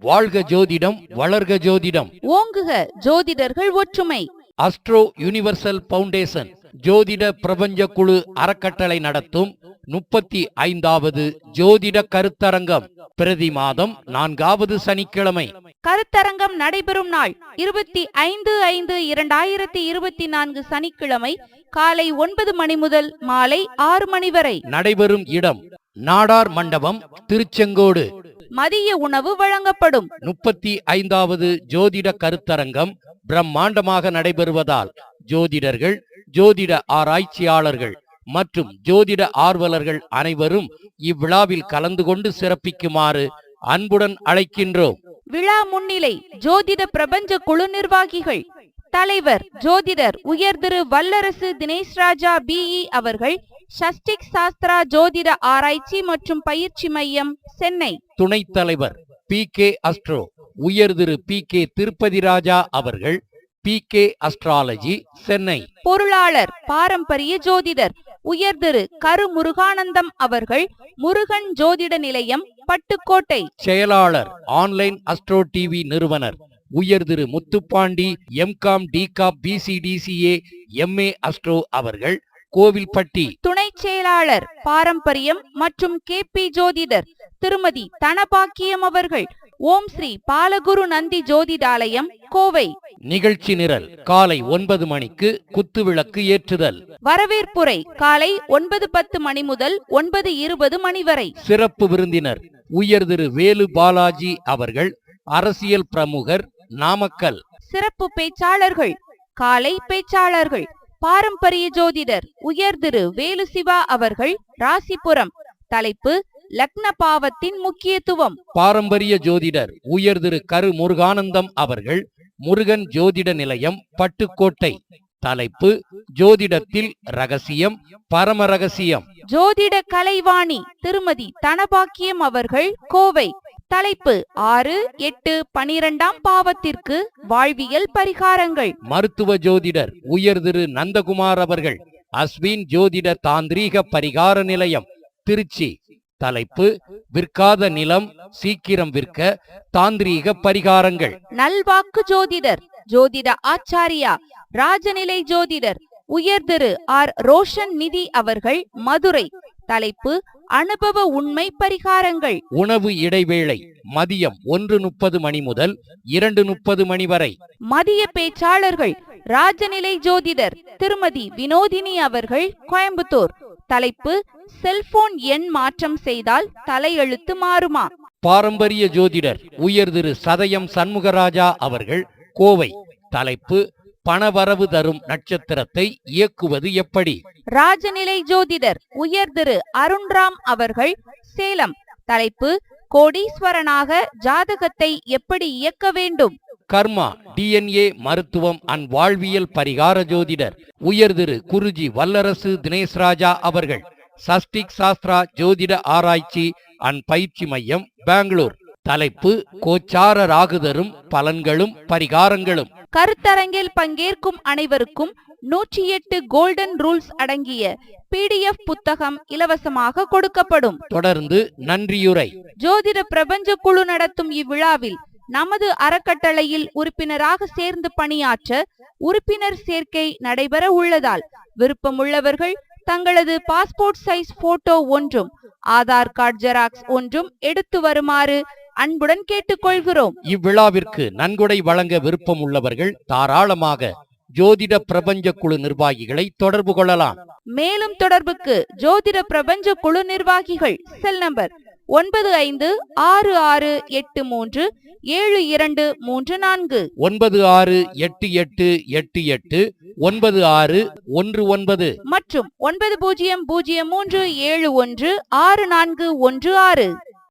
வாழ்க ஜோதிடம் வளர்க ஜோதிடம். ஓங்குக ஜோதிடர்கள் ஒற்றுமை. அஸ்ட்ரோ யுனிவர்சல் பவுண்டேஷன் ஜோதிட பிரபஞ்ச குழு அறக்கட்டளை நடத்தும் முப்பத்தி ஐந்தாவது ஜோதிட கருத்தரங்கம் பிரதி மாதம் நான்காவது சனிக்கிழமை. கருத்தரங்கம் நடைபெறும் நாள் இருபத்தி ஐந்து ஐந்து இரண்டாயிரத்தி இருபத்தி நான்கு சனிக்கிழமை காலை ஒன்பது மணி முதல் மாலை ஆறு மணி வரை. நடைபெறும் இடம் நாடார் மண்டபம் திருச்செங்கோடு. மதிய உணவு வழங்கப்படும். முப்பத்தி ஐந்தாவது ஜோதிட கருத்தரங்கம் பிரம்மாண்டமாக நடைபெறுவதால் ஜோதிடர்கள் ஜோதிட ஆராய்ச்சியாளர்கள் மற்றும் ஜோதிட ஆர்வலர்கள் அனைவரும் இவ்விழாவில் கலந்து கொண்டு சிறப்பிக்குமாறு அன்புடன் அழைக்கின்றோம். விழா முன்னிலை ஜோதிட பிரபஞ்ச குழு நிர்வாகிகள் தலைவர் ஜோதிடர் உயர் திரு வல்லரசு தினேஷ் ராஜா பிஇ அவர்கள் ஷஷ்டிக் சாஸ்திரா ஜோதிட ஆராய்ச்சி மற்றும் பயிற்சி மையம் சென்னை. துணைத் தலைவர் பி கே அஸ்ட்ரோ உயர் திரு பி கே திருப்பதி ராஜா அவர்கள் பி கே அஸ்ட்ராலஜி சென்னை. பொருளாளர் பாரம்பரிய ஜோதிடர் உயர் திரு கரு முருகானந்தம் அவர்கள் முருகன் ஜோதிட நிலையம் பட்டுக்கோட்டை. செயலாளர் ஆன்லைன் அஸ்ட்ரோ டிவி நிறுவனர் உயர் திரு முத்துப்பாண்டி எம்காம் டிகாப் பிசிடிசிஏ எம்ஏ அஸ்ட்ரோ அவர்கள் கோவில்பட்டி. துணை செயலாளர் பாரம்பரியம் மற்றும் கே. பி. ஜோதிடர் திருமதி தனபாக்கியம் அவர்கள். ஓம் ஸ்ரீ பாலகுரு நந்தி ஜோதிடாலயம் கோவை. நிகழ்ச்சி நிரல் காலை ஒன்பது மணிக்கு குத்துவிளக்கு ஏற்றுதல். வரவேற்புரை காலை ஒன்பது பத்து மணி முதல் ஒன்பது இருபது மணி வரை. சிறப்பு விருந்தினர் உயர் திரு வேலு பாலாஜி அவர்கள் அரசியல் பிரமுகர் நாமக்கல். சிறப்பு பேச்சாளர்கள் காலை பேச்சாளர்கள் பாரம்பரிய ஜோதிடர் உயர் திரு வேலு சிவா அவர்கள் ராசிபுரம். தலைப்பு லக்ன பாவத்தின் முக்கியத்துவம். பாரம்பரிய ஜோதிடர் உயர் திரு கரு முருகானந்தம் அவர்கள் முருகன் ஜோதிட நிலையம் பட்டுக்கோட்டை. தலைப்பு ஜோதிடத்தில் ரகசியம் பரம ரகசியம். ஜோதிட கலைவாணி திருமதி தனபாக்கியம் அவர்கள் கோவை. தலைப்பு ஆறு எட்டு பனிரெண்டாம் பாவத்திற்கு வாழ்வியல் பரிகாரங்கள். மருத்துவ ஜோதிடர் உயர் திரு நந்தகுமார் அவர்கள் அஸ்வின் ஜோதிட தாந்திரீக பரிகார நிலையம் திருச்சி. தலைப்பு விற்காத நிலம் சீக்கிரம் விற்க தாந்திரீக பரிகாரங்கள். நல்வாக்கு ஜோதிடர் ஜோதிட ஆச்சாரியா ராஜநிலை ஜோதிடர் உயர் திரு ஆர். ரோஷன் நிதி அவர்கள் மதுரை. தலைப்பு அனுபவ உண்மை பரிகாரங்கள். உணவு இடைவேளை மதியம் ஒன்று முப்பது மணி முதல் இரண்டு முப்பது மணி வரை. மதிய பேச்சாளர்கள் ராஜநிலை ஜோதிடர் திருமதி வினோதினி அவர்கள் கோயம்புத்தூர். தலைப்பு செல்போன் எண் மாற்றம் செய்தால் தலையெழுத்து மாறுமா? பாரம்பரிய ஜோதிடர் உயர் திரு சதயம் சண்முகராஜா அவர்கள் கோவை. தலைப்பு பணவரவு தரும் நட்சத்திரத்தை இயக்குவது எப்படி? ராஜநிலை ஜோதிடர் உயர் திரு அருண்ராம் அவர்கள் சேலம். தலைப்பு கோடீஸ்வரனாக ஜாதகத்தை எப்படி இயக்க வேண்டும்? கர்மா டிஎன்ஏ மருத்துவம் அண்ட் வாழ்வியல் பரிகார ஜோதிடர் உயர் திரு குருஜி வல்லரசு தினேஷ் ராஜா அவர்கள் சஸ்டிக் சாஸ்திரா ஜோதிட ஆராய்ச்சி அண்ட் பயிற்சி மையம் பெங்களூர். தலைப்பு கோச்சார ராகுதரும் பலன்களும் பரிகாரங்களும். கருத்தரங்கில் பங்கேற்கும் அனைவருக்கும் நூற்றி எட்டு கோல்டன் ரூல்ஸ் அடங்கிய பிடிஎஃப் புத்தகம் இலவசமாக கொடுக்கப்படும். தொடர்ந்து நன்றியுரை. ஜோதிட பிரபஞ்ச குழு நடத்தும் இவ்விழாவில் நமது அறக்கட்டளையில் உறுப்பினராக சேர்ந்து பணியாற்ற உறுப்பினர் சேர்க்கை நடைபெற உள்ளதால் விருப்பமுள்ளவர்கள் தங்களது பாஸ்போர்ட் சைஸ் போட்டோ ஒன்றும் ஆதார் கார்டு ஜெராக்ஸ் ஒன்றும் எடுத்து வருமாறு அன்புடன் கேட்டுக்கொள்கிறோம். இவ்விழாவிற்கு நன்கொடை வழங்க விருப்பம் உள்ளவர்கள் தாராளமாக ஜோதிட பிரபஞ்ச குழு நிர்வாகிகளை தொடர்பு கொள்ளலாம். மேலும் தொடர்புக்கு ஜோதிட பிரபஞ்ச குழு நிர்வாகிகள் செல் நம்பர் ஒன்பது ஐந்து ஆறு ஆறு எட்டு மூன்று ஏழு இரண்டு மூன்று நான்கு. ஒன்பது ஆறு எட்டு எட்டு எட்டு எட்டு ஒன்பது ஆறு ஒன்று ஒன்பது. மற்றும் ஒன்பது பூஜ்ஜியம் பூஜ்ஜியம் மூன்று ஏழு ஒன்று ஆறு நான்கு ஒன்று ஆறு.